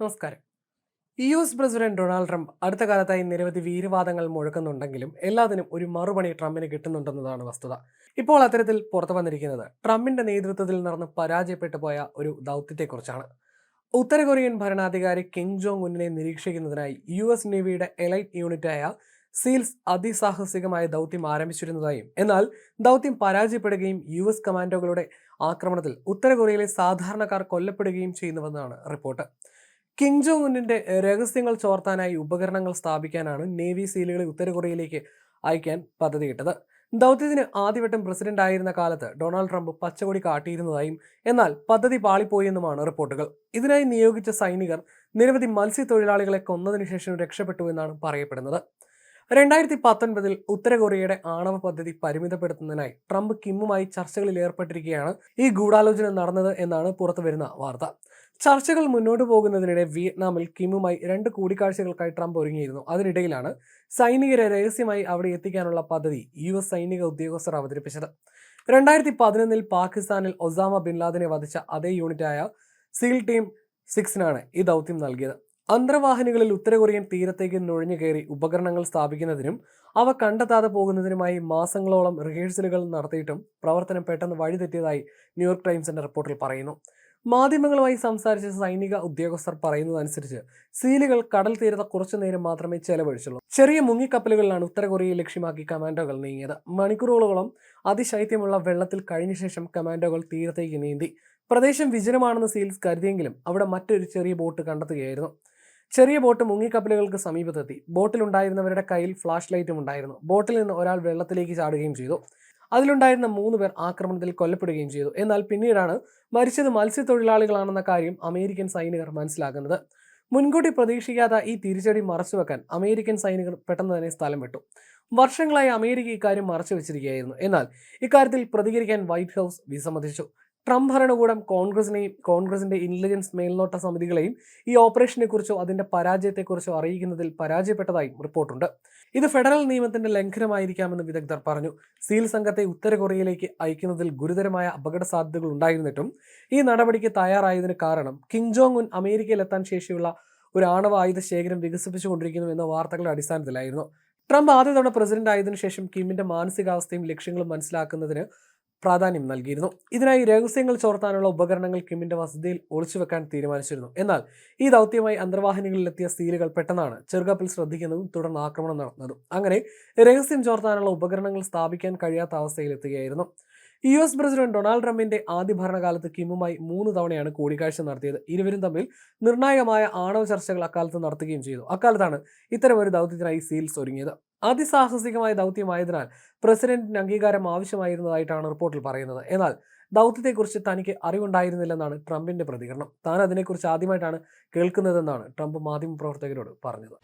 നമസ്കാരം. U S president Donald Trump അടുത്ത കാലത്തായി നിരവധി വീരവാദങ്ങൾ മുഴക്കുന്നുണ്ടെങ്കിലും എല്ലാത്തിനും ഒരു മറുപണി ട്രംപിന് കിട്ടുന്നുണ്ടെന്നതാണ് വസ്തുത. ഇപ്പോൾ അത്തരത്തിൽ പുറത്തു വന്നിരിക്കുന്നത് ട്രംപിന്റെ നേതൃത്വത്തിൽ നടന്ന് പരാജയപ്പെട്ടു പോയ ഒരു ദൗത്യത്തെക്കുറിച്ചാണ്. ഉത്തര കൊറിയൻ ഭരണാധികാരി കിം ജോങ് ഉന്നിനെ നിരീക്ഷിക്കുന്നതിനായി യു എസ് നേവിയുടെ എലൈറ്റ് യൂണിറ്റായ സീൽസ് അതിസാഹസികമായ ദൗത്യം ആരംഭിച്ചിരുന്നതായും എന്നാൽ ദൗത്യം പരാജയപ്പെടുകയും യു എസ് കമാൻഡോകളുടെ ആക്രമണത്തിൽ ഉത്തര കൊറിയയിലെ സാധാരണക്കാർ കൊല്ലപ്പെടുകയും ചെയ്യുന്നുവെന്നാണ് റിപ്പോർട്ട്. കിം ജോങ് ഉന്നിന്റെ രഹസ്യങ്ങൾ ചോർത്താനായി ഉപകരണങ്ങൾ സ്ഥാപിക്കാനാണ് നേവി സീലുകളെ ഉത്തര കൊറിയയിലേക്ക് അയക്കാൻ പദ്ധതിയിട്ടത്. ദൗത്യത്തിന് ആദ്യവട്ടം പ്രസിഡന്റ് ആയിരുന്ന കാലത്ത് ഡൊണാൾഡ് ട്രംപ് പച്ചകൊടി കാട്ടിയിരുന്നതായും എന്നാൽ പദ്ധതി പാളിപ്പോയെന്നുമാണ് റിപ്പോർട്ടുകൾ. ഇതിനായി നിയോഗിച്ച സൈനികർ നിരവധി മത്സ്യത്തൊഴിലാളികളെ കൊന്നതിനു ശേഷം രക്ഷപ്പെട്ടു എന്നാണ് പറയപ്പെടുന്നത്. രണ്ടായിരത്തി പത്തൊൻപതിൽ ഉത്തര കൊറിയയുടെ ആണവ പദ്ധതി പരിമിതപ്പെടുത്തുന്നതിനായി ട്രംപ് കിമ്മുമായി ചർച്ചകളിൽ ഏർപ്പെട്ടിരിക്കുകയാണ് ഈ ഗൂഢാലോചന നടന്നത് എന്നാണ് പുറത്തുവരുന്ന വാർത്ത. ചർച്ചകൾ മുന്നോട്ട് പോകുന്നതിനിടെ വിയറ്റ്നാമിൽ കിമ്മുമായി രണ്ട് കൂടിക്കാഴ്ചകൾക്കായി ട്രംപ് ഒരുങ്ങിയിരുന്നു. അതിനിടയിലാണ് സൈനികരെ രഹസ്യമായി അവിടെ എത്തിക്കാനുള്ള പദ്ധതി യു എസ് സൈനിക ഉദ്യോഗസ്ഥർ അവതരിപ്പിച്ചത്. രണ്ടായിരത്തി പതിനൊന്നിൽ പാകിസ്ഥാനിൽ ഒസാമ ബിൻ ലാദനെ വധിച്ച അതേ യൂണിറ്റായ സീൽ ടീം സിക്സിനാണ് ഈ ദൗത്യം നൽകിയത്. അന്തർവാഹിനികളിൽ ഉത്തര കൊറിയൻ തീരത്തേക്ക് നുഴഞ്ഞു കയറി ഉപകരണങ്ങൾ സ്ഥാപിക്കുന്നതിനും അവ കണ്ടെത്താതെ പോകുന്നതിനുമായി മാസങ്ങളോളം റിഹേഴ്സലുകൾ നടത്തിയിട്ടും പ്രവർത്തനം പെട്ടെന്ന് വഴിതെറ്റിയതായി ന്യൂയോർക്ക് ടൈംസിന്റെ റിപ്പോർട്ടിൽ പറയുന്നു. മാധ്യമങ്ങളുമായി സംസാരിച്ച സൈനിക ഉദ്യോഗസ്ഥർ പറയുന്നതനുസരിച്ച് സീലുകൾ കടൽ തീരത്ത് കുറച്ചു നേരം മാത്രമേ ചെലവഴിച്ചുള്ളൂ. ചെറിയ മുങ്ങിക്കപ്പലുകളിലാണ് ഉത്തര കൊറിയയെ ലക്ഷ്യമാക്കി കമാൻഡോകൾ നീങ്ങിയത്. മണിക്കൂറുകളോളം അതിശൈത്യമുള്ള വെള്ളത്തിൽ കഴിഞ്ഞ ശേഷം കമാൻഡോകൾ തീരത്തേക്ക് നീന്തി. പ്രദേശം വിജനമാണെന്ന് സീൽസ് കരുതിയെങ്കിലും അവിടെ മറ്റൊരു ചെറിയ ബോട്ട് കണ്ടെത്തുകയായിരുന്നു. ചെറിയ ബോട്ട് മുങ്ങിക്കപ്പലുകൾക്ക് സമീപത്തെത്തി. ബോട്ടിലുണ്ടായിരുന്നവരുടെ കയ്യിൽ ഫ്ലാഷ് ലൈറ്റും ഉണ്ടായിരുന്നു. ബോട്ടിൽ നിന്ന് ഒരാൾ വെള്ളത്തിലേക്ക് ചാടുകയും ചെയ്തു. അതിലുണ്ടായിരുന്ന മൂന്ന് പേർ ആക്രമണത്തിൽ കൊല്ലപ്പെടുകയും ചെയ്തു. എന്നാൽ പിന്നീടാണ് മരിച്ചത് മത്സ്യത്തൊഴിലാളികളാണെന്ന കാര്യം അമേരിക്കൻ സൈനികർ മനസ്സിലാക്കുന്നത്. മുൻകൂട്ടി പ്രതീക്ഷിക്കാത്ത ഈ തിരിച്ചടി മറച്ചുവെക്കാൻ അമേരിക്കൻ സൈനികർ പെട്ടെന്ന് തന്നെ സ്ഥലം വിട്ടു. വർഷങ്ങളായി അമേരിക്ക ഇക്കാര്യം മറച്ചു വെച്ചിരിക്കുകയായിരുന്നു എന്നാൽ ഇക്കാര്യത്തിൽ പ്രതികരിക്കാൻ വൈറ്റ് ഹൗസ് വിസമ്മതിച്ചു. ട്രംപ് ഭരണകൂടം കോൺഗ്രസിനെയും കോൺഗ്രസിന്റെ ഇന്റലിജൻസ് മേൽനോട്ട സമിതികളെയും ഈ ഓപ്പറേഷനെക്കുറിച്ചോ അതിന്റെ പരാജയത്തെക്കുറിച്ചോ അറിയിക്കുന്നതിൽ പരാജയപ്പെട്ടതായും റിപ്പോർട്ടുണ്ട്. ഇത് ഫെഡറൽ നിയമത്തിന്റെ ലംഘനമായിരിക്കാമെന്ന് വിദഗ്ധർ പറഞ്ഞു. സീൽ സംഘത്തെ ഉത്തര കൊറിയയിലേക്ക് അയക്കുന്നതിൽ ഗുരുതരമായ അപകട സാധ്യതകൾ ഉണ്ടായിരുന്നിട്ടും ഈ നടപടിക്ക് തയ്യാറായതിന് കാരണം കിം ജോങ് ഉൻ അമേരിക്കയിലെത്താൻ ശേഷിയുള്ള ഒരു ആണവ ആയുധ ശേഖരം വികസിപ്പിച്ചുകൊണ്ടിരിക്കുന്നു എന്ന വാർത്തകളുടെ അടിസ്ഥാനത്തിലായിരുന്നു. ട്രംപ് ആദ്യ തവണ പ്രസിഡന്റ് ആയതിനു ശേഷം കിമ്മിന്റെ മാനസികാവസ്ഥയും ലക്ഷ്യങ്ങളും മനസ്സിലാക്കുന്നതിന് പ്രാധാന്യം നൽകിയിരുന്നു. ഇതിനായി രഹസ്യങ്ങൾ ചോർത്താനുള്ള ഉപകരണങ്ങൾ കിമ്മിന്റെ വസതിയിൽ ഒളിച്ചുവെക്കാൻ തീരുമാനിച്ചിരുന്നു. എന്നാൽ ഈ ദൗത്യമായി അന്തർവാഹിനികളിലെത്തിയ സീലുകൾ പെട്ടെന്നാണ് ചെറുകപ്പിൽ ശ്രദ്ധിക്കുന്നതും തുടർന്ന് ആക്രമണം നടന്നതും. അങ്ങനെ രഹസ്യം ചോർത്താനുള്ള ഉപകരണങ്ങൾ സ്ഥാപിക്കാൻ കഴിയാത്ത അവസ്ഥയിലെത്തുകയായിരുന്നു. യു എസ് പ്രസിഡന്റ് ഡൊണാൾഡ് ട്രംപിന്റെ ആദ്യ ഭരണകാലത്ത് കിമ്മുമായി മൂന്ന് തവണയാണ് കൂടിക്കാഴ്ച നടത്തിയത്. ഇരുവരും തമ്മിൽ നിർണായകമായ ആണവ ചർച്ചകൾ അക്കാലത്ത് നടത്തുകയും ചെയ്തു. അക്കാലത്താണ് ഇത്തരം ഒരു ദൗത്യത്തിനായി സീൽസ് ഒരുങ്ങിയത്. അതിസാഹസികമായ ദൗത്യമായതിനാൽ പ്രസിഡന്റിന് അംഗീകാരം ആവശ്യമായിരുന്നതായിട്ടാണ് റിപ്പോർട്ടിൽ പറയുന്നത്. എന്നാൽ ദൗത്യത്തെക്കുറിച്ച് തനിക്ക് അറിവുണ്ടായിരുന്നില്ലെന്നാണ് ട്രംപിന്റെ പ്രതികരണം. താൻ അതിനെക്കുറിച്ച് ആദ്യമായിട്ടാണ് കേൾക്കുന്നതെന്നാണ് ട്രംപ് മാധ്യമപ്രവർത്തകരോട് പറഞ്ഞത്.